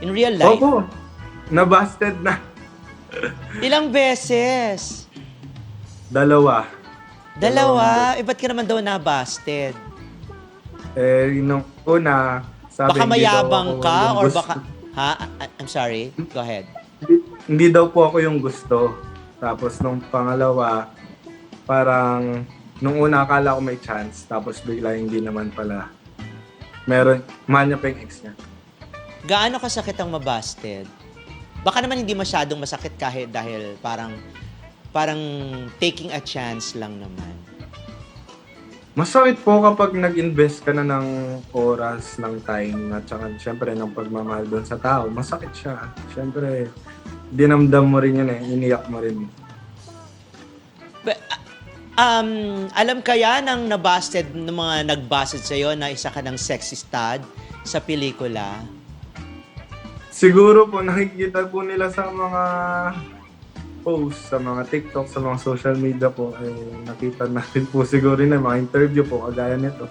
In real life? Opo, nabasted na. Ilang beses? Dalawa. Dalawa? Eh, ba't ka naman daw nabasted? Eh, nung una, sabi Baka hindi daw mayabang ako ka yung or gusto- baka... Ha? I- I'm sorry. Go ahead. Hindi, hindi daw po ako yung gusto. Tapos nung pangalawa, parang nung una akala ko may chance, tapos bigla hindi naman pala. Meron, mahal niya pa yung ex niya. Gaano kasakit ang mabasted? Baka naman hindi masyadong masakit kahit dahil parang parang taking a chance lang naman. Masakit po kapag nag-invest ka na ng oras, ng time, at saka syempre ng pagmamahal doon sa tao. Masakit siya. Syempre, dinamdam mo rin yun eh. Iniyak mo rin. But, um, alam kaya ng nabasted ng mga nagbasted sa'yo na isa ka ng sexy stud sa pelikula? Siguro po nakikita po nila sa mga posts, sa mga TikTok, sa mga social media po, eh, nakita natin po siguro na mga interview po, kagaya nito.